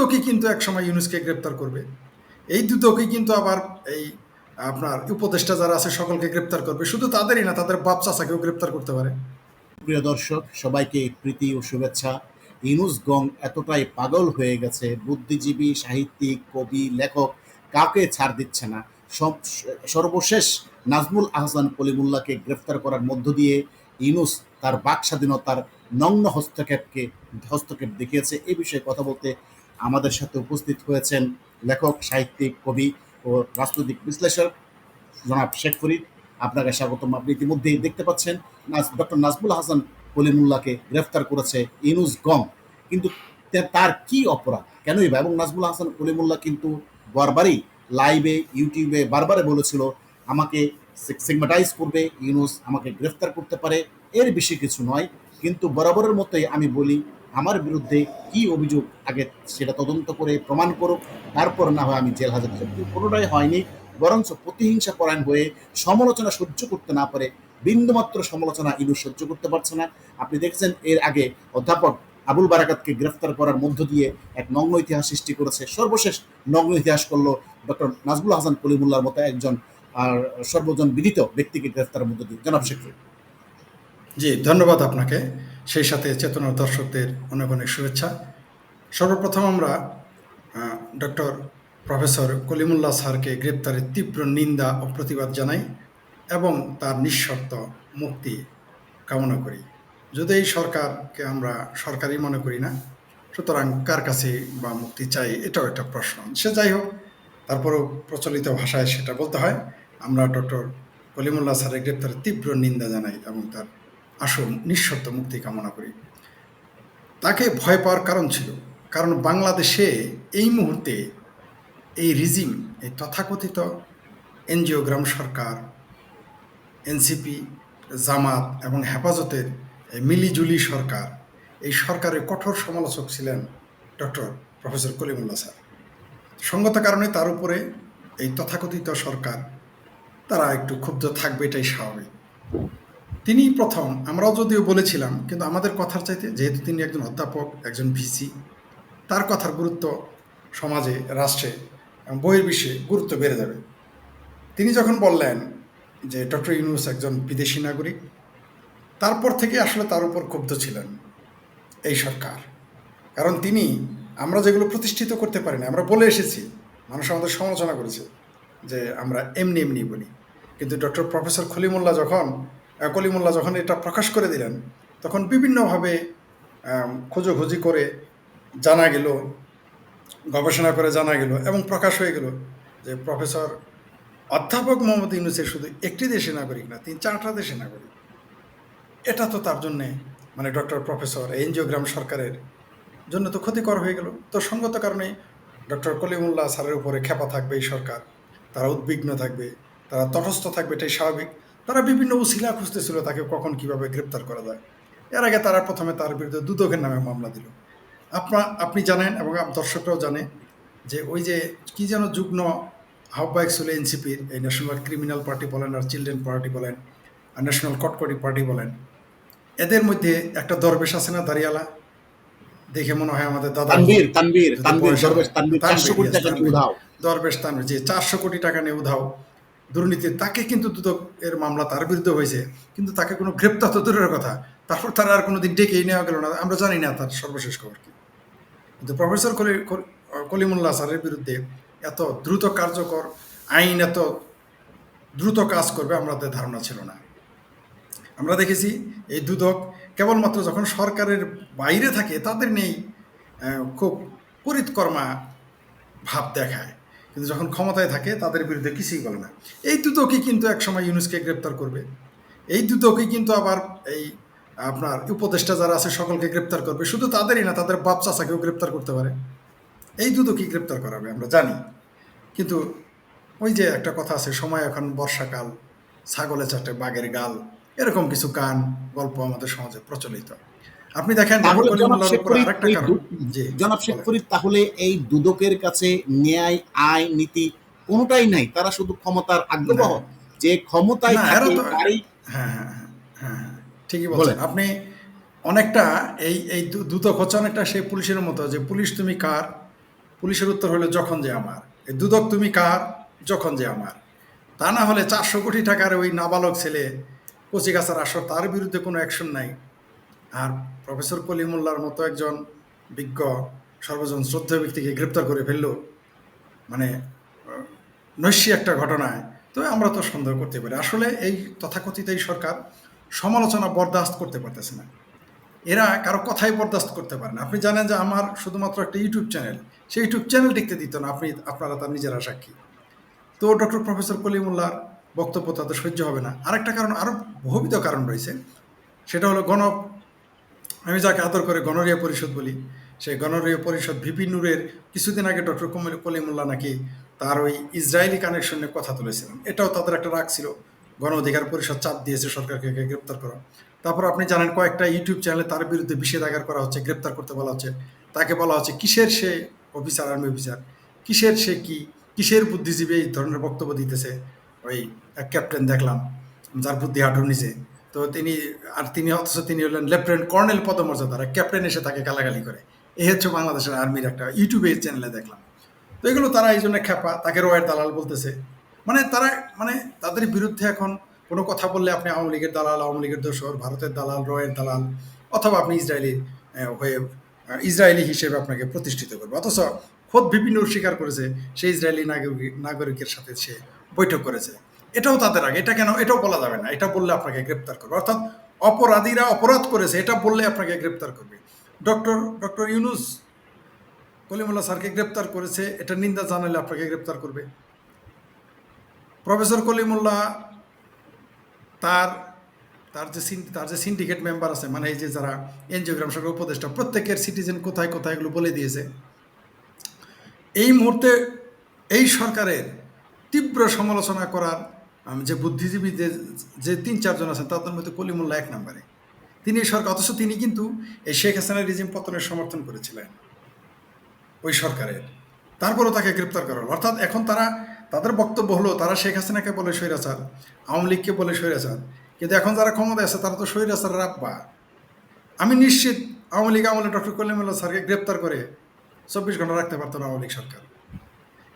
দুদকই কিন্তু একসময় ইউনুসকে গ্রেপ্তার করবে। এই দুদকই কিন্তু আবার এই আপনার উপদেষ্টা যারা আছে সকলকে গ্রেপ্তার করবে। শুধু তাদেরই না, তাদের বাপ চাচাকেও গ্রেপ্তার করতে পারে। প্রিয় দর্শক, সবাইকে প্রীতি ও শুভেচ্ছা। ইনুস গং এতটাই পাগল হয়ে গেছে। বুদ্ধিজীবী, সাহিত্যিক, কবি, লেখক, কাউকে ছাড় দিচ্ছে না। সব সর্বশেষ নাজমুল আহসান কলিমুল্লাহকে গ্রেফতার করার মধ্য দিয়ে ইনুস তার বাক স্বাধীনতার নগ্ন হস্তক্ষেপকে হস্তক্ষেপ দেখিয়েছে। এ বিষয়ে কথা বলতে আমাদের সাথে উপস্থিত হয়েছেন লেখক, সাহিত্যিক, কবি ও রাজনৈতিক বিশ্লেষক জনাব শেখ ফরিদ। আপনাকে স্বাগতম। আপনি ইতিমধ্যেই দেখতে পাচ্ছেন ডক্টর নাজমুল হাসান কলিমুল্লাহকে গ্রেফতার করেছে ইনুস গম। কিন্তু তার কি অপরাধ? কেনই বা? এবং নাজমুল হাসান কলিমুল্লাহ কিন্তু বারবারই লাইভে, ইউটিউবে বারবারে বলেছিল, আমাকে সিগমাটাইজ করবে, ইউনুস আমাকে গ্রেফতার করতে পারে। এর বেশি কিছু নয়, কিন্তু বরাবরের মতোই আমি বলি, আমার বিরুদ্ধে কি অভিযোগ, আগে সেটা তদন্ত করে প্রমাণ করুক, তারপর না হয় আমি জেল হাজার কিন্তু কোনোটাই হয়নি, বরঞ্চ প্রতিহিংসা পরায়ণ হয়ে সমালোচনা সহ্য করতে না পারে, বিন্দুমাত্র সমালোচনা ইনু সহ্য করতে পারছে না। আপনি দেখছেন, এর আগে অধ্যাপক আবুল বারাকাতকে গ্রেফতার করার মধ্য দিয়ে এক নগ্ন ইতিহাস সৃষ্টি করেছে। সর্বশেষ নগ্ন ইতিহাস করল ডক্টর নাজবুল হাসান কলিমুল্লাহর মতো একজন, আর সর্বজন বিদিত ব্যক্তিকে গ্রেফতারের মধ্য দিয়ে। জনাব শেখ জি, ধন্যবাদ আপনাকে। সেই সাথে চেতনার দর্শকদের অনেক অনেক শুভেচ্ছা। সর্বপ্রথম আমরা ডক্টর প্রফেসর কলিমুল্লাহ স্যারকে গ্রেপ্তারের তীব্র নিন্দা ও প্রতিবাদ জানাই এবং তার নিঃশর্ত মুক্তি কামনা করি। যদি এই সরকারকে আমরা সরকারই মনে করি না, সুতরাং কার কাছে বা মুক্তি চাই, এটাও একটা প্রশ্ন। সে যাই হোক, তারপরেও প্রচলিত ভাষায় সেটা বলতে হয়। আমরা ডক্টর কলিমুল্লাহ স্যারের গ্রেপ্তারের তীব্র নিন্দা জানাই এবং তার আসল নিঃশর্ত মুক্তি কামনা করি। তাকে ভয় পাওয়ার কারণ ছিল, কারণ বাংলাদেশে এই মুহূর্তে এই রিজিম এই তথাকথিত এনজিওগ্রাম সরকার, এনসিপি, জামাত এবং হেফাজতের মিলিজুলি সরকার, এই সরকারের কঠোর সমালোচক ছিলেন ডক্টর প্রফেসর কলিমুল্লাহ স্যার। সঙ্গত কারণে তার উপরে এই তথাকথিত সরকার, তারা একটু ক্ষুব্ধ থাকবে এটাই স্বাভাবিক। তিনি প্রথম, আমরাও যদিও বলেছিলাম, কিন্তু আমাদের কথার চাইতে, যেহেতু তিনি একজন অধ্যাপক, একজন ভিসি, তার কথার গুরুত্ব সমাজে, রাষ্ট্রে, এবং বহির্বিশ্বে গুরুত্ব বেড়ে যাবে। তিনি যখন বললেন যে ডক্টর ইউনুস একজন বিদেশি নাগরিক, তারপর থেকে আসলে তার উপর ক্ষুব্ধ ছিলেন এই সরকার। কারণ তিনি, আমরা যেগুলো প্রতিষ্ঠিত করতে পারি না আমরা বলে এসেছি, মানুষ আমাদের সমালোচনা করেছে যে আমরা এমনি এমনি বলি। কিন্তু ডক্টর প্রফেসর খলিমুল্লাহ যখন আহ, কলিমুল্লাহ যখন এটা প্রকাশ করে দিলেন তখন বিভিন্নভাবে খোঁজোখুঁজি করে জানা গেল গবেষণা করে জানা গেল এবং প্রকাশ হয়ে গেল যে প্রফেসর অধ্যাপক মোহাম্মদ ইউনুসের শুধু একটি দেশে নাগরিক না তিনি চারটা দেশে নাগরিক। এটা তো তার জন্যে মানে ডক্টর প্রফেসর এনজিওগ্রাম সরকারের জন্য তো ক্ষতিকর হয়ে গেল। তো সঙ্গত কারণে ডক্টর কলিমুল্লাহ স্যারের উপরে খেপা থাকবে এই সরকার তারা উদ্বিগ্ন থাকবে তারা তটস্থ থাকবে এটাই স্বাভাবিক। তারা বিভিন্ন উশিলা খুঁজতেছিল তাকে কখন কীভাবে গ্রেপ্তার করা যায়। এর আগে তারা প্রথমে তার বিরুদ্ধে দুদকের নামে মামলা দিল। আপনার আপনি জানেন এবং দর্শকরাও জানে যে ওই যে কি যেন যুগ্ম আহ্বায়ক ছিল এনসিপির এই ন্যাশনাল ক্রিমিনাল পার্টি বলেন আর চিলড্রেন পার্টি বলেন আর ন্যাশনাল কটকটি পার্টি বলেন। এদের মধ্যে একটা দরবেশ আছে না দাঁড়িয়ালা? দেখে মনে হয় আমাদের দাদা দরবেশ তানভীর যে চারশো কোটি টাকা নিয়ে উধাও। দুর্নীতি, তাকে কিন্তু দুদক এর মামলা তার বিরুদ্ধে হয়েছে। কিন্তু তাকে কোনো গ্রেপ্তার তো দূরের কথা। তারপর তারা আর কোনো দিন ডেকেই নেওয়া গেল না। আমরা জানি না তার সর্বশেষ খবর কি। কিন্তু প্রফেসর কলি, কল- কলিমুল্লাহ স্যারের বিরুদ্ধে এত দ্রুত কার্যকর আইন, এত দ্রুত কাজ করবে আমাদের ধারণা ছিল না। আমরা দেখেছি এই দুদক কেবলমাত্র যখন সরকারের বাইরে থাকে, তাদের নেই খুব পরিৎকর্মা ভাব দেখায়। কিন্তু যখন ক্ষমতায় থাকে, তাদের বিরুদ্ধে কিছুই বলে না। এই দুদকই কিন্তু একসময় ইউনুসকে গ্রেপ্তার করবে। এই দুদকই কিন্তু আবার এই আপনার উপদেষ্টা যারা আছে, সকলকে গ্রেপ্তার করবে। শুধু তাদেরই না, তাদের বাপ চাচাকেও গ্রেপ্তার করতে পারে। এই দুদকই গ্রেপ্তার করাবে, আমরা জানি। কিন্তু ওই যে একটা কথা আছে, সময় এখন বর্ষাকাল ছাগলে চাটে বাঘের গাল, এরকম কিছু গান, গল্প আমাদের সমাজে প্রচলিত। আপনি দেখেন জনাব শেখ ফরিদ তাহলে এই দুদকের কাছে ন্যায় আইন নীতি কোনোটাই নাই। তারা শুধু ক্ষমতার আগ্রহ। যে ক্ষমতায় হ্যাঁ হ্যাঁ হ্যাঁ, হ্যাঁ ঠিকই বলেন। আপনি অনেকটা এই এই দুদক হচ্ছে অনেকটা সেই পুলিশের মতো যে পুলিশ তুমি কার? পুলিশের উত্তর হলো যখন যে আমার। এই দুদক তুমি কার? যখন যে আমার। তা না হলে চারশো কোটি টাকার ওই নাবালক ছেলে কচিকাচার আসর তার বিরুদ্ধে কোনো অ্যাকশন নাই। আর প্রফেসর কলিমুল্লার মতো একজন বিজ্ঞ, সর্বজন শ্রদ্ধেয় ব্যক্তিকে গ্রেপ্তার করে ফেলল মানে নৈশী একটা ঘটনায়, তো আমরা তো সন্দেহ করতে পারি। আসলে এই তথাকথিত এই সরকার সমালোচনা বরদাস্ত করতে পারতেছে না। এরা কারও কথাই বরদাস্ত করতে পারে না। আপনি জানেন যে আমার শুধুমাত্র একটা ইউটিউব চ্যানেল, সেই ইউটিউব চ্যানেল দেখতে দিত না আপনি, আপনারা তার নিজেরা সাক্ষী। তো ডক্টর প্রফেসর কলিমুল্লার বক্তব্য তাদের সহ্য হবে না। আরেকটা কারণ আরও বহুবিধ কারণ রয়েছে। সেটা হলো গণ আমি যাকে আদর করে গণরিয়া পরিষদ বলি, সেই গণরিয়া পরিষদ ভিপি নূরের কিছুদিন আগে ডক্টর কমল কলিমুল্লাহ নাকি তার ওই ইসরায়েলি কানেকশনে কথা তুলেছিলেন। এটাও তাদের একটা রাগ ছিল। গণ অধিকার পরিষদ চাপ দিয়েছে সরকারকে গ্রেপ্তার করা। তারপর আপনি জানেন কয়েকটা ইউটিউব চ্যানেলে তার বিরুদ্ধে বিষেধাগার করা হচ্ছে, গ্রেপ্তার করতে বলা হচ্ছে। তাকে বলা হচ্ছে, কিসের সে অফিসার, আর্মি অফিসার? কিসের সে কি? কিসের বুদ্ধিজীবী এই ধরনের বক্তব্য দিতেছে? ওই এক ক্যাপ্টেন দেখলাম, যার বুদ্ধি হাঁটুর নিচে। তো তিনি, আর তিনি অথচ তিনি হলেন লেফটেন্যান্ট কর্নেল পদমর্যাদার ক্যাপ্টেন এসে তাকে গালাগালি করে। এই হচ্ছে বাংলাদেশের আর্মির একটা ইউটিউবের চ্যানেলে দেখলাম। তো এগুলো তারা এই জন্য খ্যাপা, তাকে রয়ের দালাল বলতেছে। মানে তারা মানে তাদের বিরুদ্ধে এখন কোনো কথা বললে আপনি আওয়ামী লীগের দালাল, আওয়ামী লীগের দোসর ভারতের দালাল, রয়ের দালাল, অথবা আপনি ইসরায়েলি হয়ে ইসরায়েলি হিসেবে আপনাকে প্রতিষ্ঠিত করবে। অথচ খোদ বিভিন্ন স্বীকার করেছে সে ইসরায়েলি নাগরিক, নাগরিকের সাথে সে বৈঠক করেছে। এটাও তাদের আগে, এটা কেন, এটাও বলা যাবে না, এটা বললে আপনাকে গ্রেপ্তার করবে। অর্থাৎ অপরাধীরা অপরাধ করেছে, এটা বললে আপনাকে গ্রেপ্তার করবে। ডক্টর ডক্টর ইউনুস কলিমুল্লাহ স্যারকে গ্রেপ্তার করেছে, এটা নিন্দা জানালে আপনাকে গ্রেপ্তার করবে। প্রফেসর কলিমুল্লাহ তার তার যে তার যে সিন্ডিকেট মেম্বার আছে মানে এই যে যারা এনজিওগ্রাম সরকার উপদেষ্টা, প্রত্যেকের সিটিজেন কোথায় কোথায় এগুলো বলে দিয়েছে। এই মুহূর্তে এই সরকারের তীব্র সমালোচনা করার যে বুদ্ধিজীবী যে যে তিন চারজন আছেন তাদের মধ্যে কলিমুল্লাহ এক নম্বরে। তিনি এই সরকার, অথচ তিনি কিন্তু এই শেখ হাসিনা রিজিম পতনের সমর্থন করেছিলেন ওই সরকারের। তারপরও তাকে গ্রেপ্তার করা হলো। অর্থাৎ এখন তারা, তাদের বক্তব্য হলো, তারা শেখ হাসিনাকে বলে স্বৈরাচার, আওয়ামী লীগকে বলে স্বৈরাচার। কিন্তু এখন যারা ক্ষমতায় আছে, তারা তো স্বৈরাচার রাব্বা। আমি নিশ্চিত আওয়ামী লীগ আমলে ডক্টর কলিমুল্লাহ স্যারকে গ্রেপ্তার করে চব্বিশ ঘণ্টা রাখতে পারতো না আওয়ামী লীগ সরকার।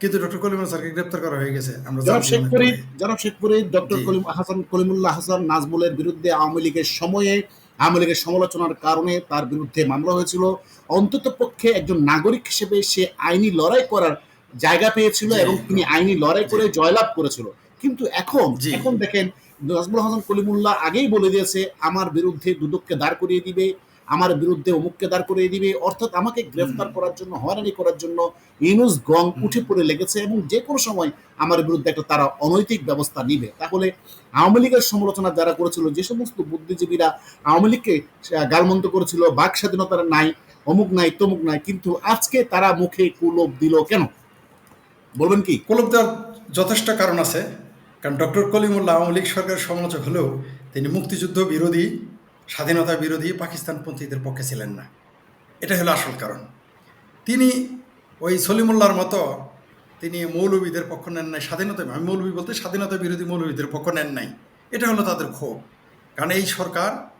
কিন্তু ডক্টর কলিমুল্লাহ স্যারকে গ্রেপ্তার করা হয়ে গেছে। আমরা জনাব জানি শেখ ফরিদ জনাব শেখ ফরিদ ডক্টর কলিম হাসান কলিমুল্লাহ হাসান নাজমুলের বিরুদ্ধে আওয়ামী লীগের সময়ে আওয়ামী লীগের সমালোচনার কারণে তার বিরুদ্ধে মামলা হয়েছিল। অন্তত পক্ষে একজন নাগরিক হিসেবে সে আইনি লড়াই করার জায়গা পেয়েছিল এবং তিনি আইনি লড়াই করে জয়লাভ করেছিল। কিন্তু এখন। এখন দেখেন নাজমুল হাসান কলিমুল্লাহ আগেই বলে দিয়েছে আমার বিরুদ্ধে দুদককে দাঁড় করিয়ে দিবে আমার বিরুদ্ধে অমুককে দাঁড় করিয়ে দিবে। অর্থাৎ আমাকে গ্রেফতার করার জন্য হয়রানি করার জন্য ইউনুস গং উঠে পড়ে লেগেছে এবং যে কোনো সময় আমার বিরুদ্ধে একটা তারা অনৈতিক ব্যবস্থা নিবে। তাহলে আওয়ামী লীগের সমালোচনা যারা করেছিল যে সমস্ত বুদ্ধিজীবীরা আওয়ামী লীগকে গালমন্ত করেছিল বাক স্বাধীনতার নাই অমুক নাই তমুক নাই কিন্তু আজকে তারা মুখে কুলোপ দিল কেন? বলবেন কি? কলব দেওয়ার যথেষ্ট কারণ আছে। কারণ ডক্টর কলিমুল্লাহ আওয়ামী লীগ সরকারের সমালোচক হলেও তিনি মুক্তিযুদ্ধ বিরোধী স্বাধীনতা বিরোধী পাকিস্তানপন্থীদের পক্ষে ছিলেন না। এটা হলো আসল কারণ। তিনি ওই সলিমুল্লাহর মতো তিনি মৌলবীদের পক্ষ নেন নাই, স্বাধীনতা, আমি মৌলবী বলতে স্বাধীনতা বিরোধী মৌলবীদের পক্ষ নেন নাই। এটা হলো তাদের ক্ষোভ। কারণ এই সরকার,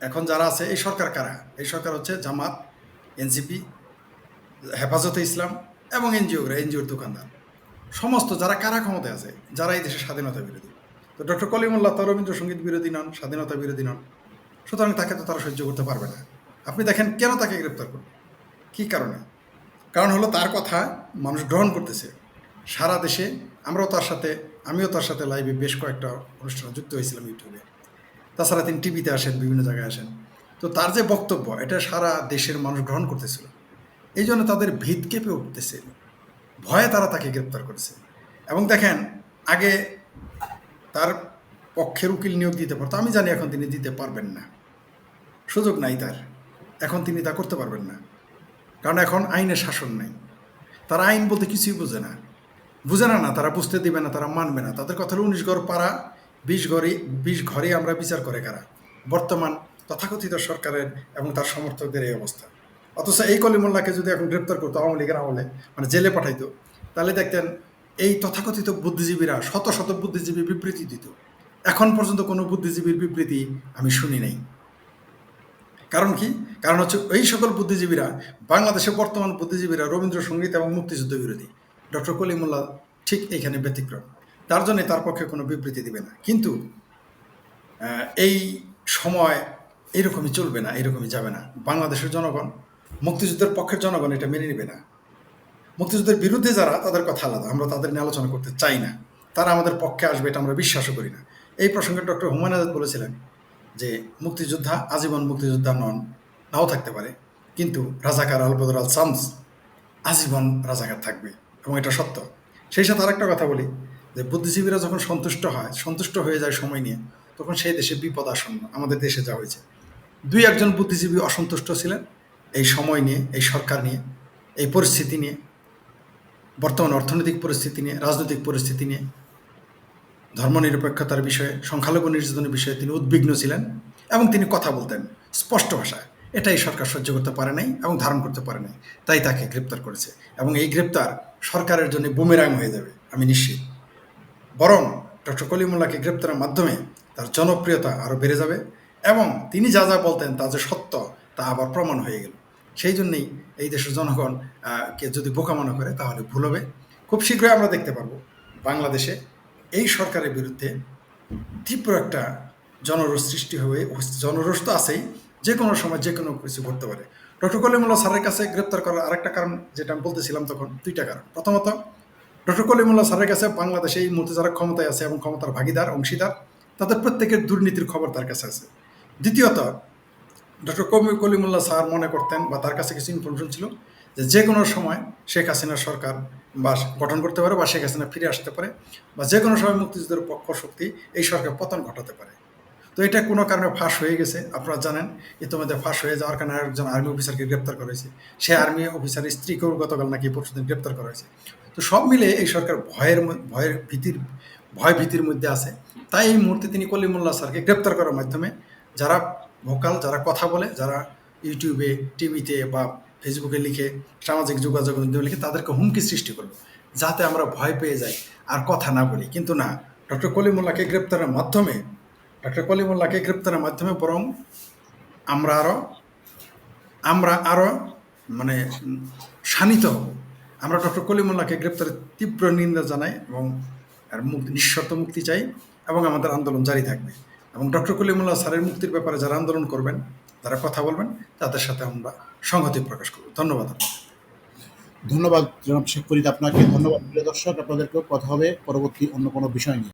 এখন যারা আছে, এই সরকার কারা? এই সরকার হচ্ছে জামাত, এনসিপি, হেফাজতে ইসলাম এবং এনজিওরা, এনজিওর দোকানদার। সমস্ত যারা কারা ক্ষমতায় আছে, যারা এই দেশের স্বাধীনতা বিরোধী। তো ডক্টর কলিমুল্লাহ তো রবীন্দ্রসঙ্গীত বিরোধী নন, স্বাধীনতা বিরোধী নন। সুতরাং তাকে তো তারা সহ্য করতে পারবে না। আপনি দেখেন কেন তাকে গ্রেপ্তার করবে কী কারণে? কারণ হলো তার কথা মানুষ গ্রহণ করতেছে। সারা দেশে আমরাও তার সাথে, আমিও তার সাথে লাইভে বেশ কয়েকটা অনুষ্ঠানে যুক্ত হয়েছিলাম ইউটিউবে। তাছাড়া তিনি টিভিতে আসেন, বিভিন্ন জায়গায় আসেন। তো তার যে বক্তব্য, এটা সারা দেশের মানুষ গ্রহণ করতেছিল। এই জন্য তাদের ভিত কেঁপে উঠতেছে। ভয়ে তারা তাকে গ্রেপ্তার করেছে। এবং দেখেন, আগে তার পক্ষের উকিল নিয়োগ দিতে পারতো। আমি জানি এখন তিনি দিতে পারবেন না। সুযোগ নাই তার। এখন তিনি তা করতে পারবেন না। কারণ এখন আইনের শাসন নাই। তারা আইন বলতে কিছুই বোঝে না। বুঝে না না, তারা বুঝতে দিবে না, তারা মানবে না। তাদের কথা হলো উনিশ ঘর পাড়া, বিশ ঘরে বিশ ঘরে আমরা বিচার করে কারা। বর্তমান তথাকথিত সরকারের এবং তার সমর্থকদের এই অবস্থা। অথচ এই কলিমুল্লাহকে যদি এখন গ্রেপ্তার করতো আওয়ামী লীগের আমলে মানে জেলে পাঠাইতো, তাহলে দেখতেন এই তথাকথিত বুদ্ধিজীবীরা শত শত বুদ্ধিজীবী বিবৃতি দিত। এখন পর্যন্ত কোনো বুদ্ধিজীবীর বিবৃতি আমি শুনি নাই। কারণ কি? কারণ হচ্ছে এই সকল বুদ্ধিজীবীরা, বাংলাদেশে বর্তমান বুদ্ধিজীবীরা রবীন্দ্রসঙ্গীত এবং মুক্তিযুদ্ধ বিরোধী। ডক্টর কলিমুল্লাহ ঠিক এইখানে ব্যতিক্রম। তার জন্য তার পক্ষে কোনো বিবৃতি দিবে না। কিন্তু এই সময় এরকমই চলবে না, এরকমই যাবে না। বাংলাদেশের জনগণ, মুক্তিযুদ্ধের পক্ষের জনগণ এটা মেনে নেবে না। মুক্তিযুদ্ধের বিরুদ্ধে যারা, তাদের কথা আলাদা। আমরা তাদের নিয়ে আলোচনা করতে চাই না। তারা আমাদের পক্ষে আসবে এটা আমরা বিশ্বাসও করি না। এই প্রসঙ্গে ডক্টর হুমায়ুন আজাদ বলেছিলেন যে মুক্তিযোদ্ধা আজীবন মুক্তিযোদ্ধা নন, নাও থাকতে পারে। কিন্তু রাজাকার আল বদর আল সামস আজীবন রাজাকার থাকবে এবং এটা সত্য। সেই সাথে আরেকটা কথা বলি, যে বুদ্ধিজীবীরা যখন সন্তুষ্ট হয়, সন্তুষ্ট হয়ে যায় সময় নিয়ে, তখন সেই দেশে বিপদ আসন্ন, আমাদের দেশে যা হয়েছে। দুই একজন বুদ্ধিজীবী অসন্তুষ্ট ছিলেন এই সময় নিয়ে, এই সরকার নিয়ে, এই পরিস্থিতি নিয়ে, বর্তমান অর্থনৈতিক পরিস্থিতি নিয়ে, রাজনৈতিক পরিস্থিতি নিয়ে। ধর্মনিরপেক্ষতার বিষয়ে, সংখ্যালঘু নির্যাতনের বিষয়ে তিনি উদ্বিগ্ন ছিলেন এবং তিনি কথা বলতেন স্পষ্ট ভাষায়। এটাই সরকার সহ্য করতে পারে নাই এবং ধারণ করতে পারে নাই। তাই তাকে গ্রেপ্তার করেছে এবং এই গ্রেপ্তার সরকারের জন্য বুমেরাং হয়ে যাবে, আমি নিশ্চিত। বরং ডক্টর কলিমুল্লাহকে গ্রেপ্তারের মাধ্যমে তার জনপ্রিয়তা আরও বেড়ে যাবে এবং তিনি যা যা বলতেন তা যে সত্য, তা আবার প্রমাণ হয়ে গেল। সেই জন্যেই এই দেশের জনগণ কে যদি বোকা মনে করে তাহলে ভুল হবে। খুব শীঘ্রই আমরা দেখতে পারব বাংলাদেশে এই সরকারের বিরুদ্ধে তীব্র একটা জনরোষ সৃষ্টি হয়ে জনরোষ তো আছেই, যে কোনো সময় যে কোনো কিছু ঘটতে পারে। ডক্টর কলিমুল্লাহ স্যারের কাছে গ্রেপ্তার করার আরেকটা কারণ যেটা আমি বলতেছিলাম তখন, দুইটা কারণ। প্রথমত, ডক্টর কলিমুল্লাহ স্যারের কাছে বাংলাদেশে এই মুহূর্তে যারা ক্ষমতায় আছে এবং ক্ষমতার ভাগিদার, অংশীদার, তাদের প্রত্যেকের দুর্নীতির খবর তার কাছে আছে। দ্বিতীয়ত, ডক্টর কলিমুল্লাহ স্যার মনে করতেন বা তার কাছে কিছু ইনফরমেশন ছিল যে যে কোনো সময় শেখ হাসিনার সরকার বা গঠন করতে পারে বা শেখ হাসিনা ফিরে আসতে পারে বা যে কোনো সময় মুক্তিযুদ্ধের পক্ষ শক্তি এই সরকার পতন ঘটাতে পারে। তো এটা কোনো কারণে ফাঁস হয়ে গেছে, আপনারা জানেন। ইতিমধ্যে ফাঁস হয়ে যাওয়ার কারণে একজন আর্মি অফিসারকে গ্রেপ্তার করা হয়েছে। সে আর্মি অফিসারের স্ত্রীকেও গতকাল নাকি পরশুদিন গ্রেপ্তার করা হয়েছে। তো সব মিলে এই সরকার ভয়ের ভয়ের ভীতির, ভয় ভীতির মধ্যে আছে। তাই এই মুহূর্তে তিনি কলিমুল্লাহ স্যারকে গ্রেপ্তার করার মাধ্যমে যারা ভোকাল, যারা কথা বলে, যারা ইউটিউবে, টিভিতে বা ফেসবুকে লিখে, সামাজিক যোগাযোগ মাধ্যমে লিখে তাদেরকে হুমকি সৃষ্টি করল যাতে আমরা ভয় পেয়ে যাই আর কথা না বলি। কিন্তু না, ডক্টর কলিমুল্লাহকে গ্রেপ্তারের মাধ্যমে, ডক্টর কলিমুল্লাহকে গ্রেপ্তারের মাধ্যমে বরং আমরা আরও আমরা আরও মানে শানিত হব। আমরা ডক্টর কলিমুল্লাহকে গ্রেপ্তারের তীব্র নিন্দা জানাই এবং আর মুক্তি, নিঃশর্ত মুক্তি চাই এবং আমাদের আন্দোলন জারি থাকবে। এবং ডক্টর কলিমুল্লাহ স্যারের মুক্তির ব্যাপারে যারা আন্দোলন করবেন যারা কথা বলবেন, তাদের সাথে আমরা সংহতি প্রকাশ করব। ধন্যবাদ ধন্যবাদ জনাব শেখ ফরিদ। আপনাকে ধন্যবাদ প্রিয় দর্শক। আপনাদেরকেও কথা হবে পরবর্তী অন্য কোনো বিষয় নিয়ে।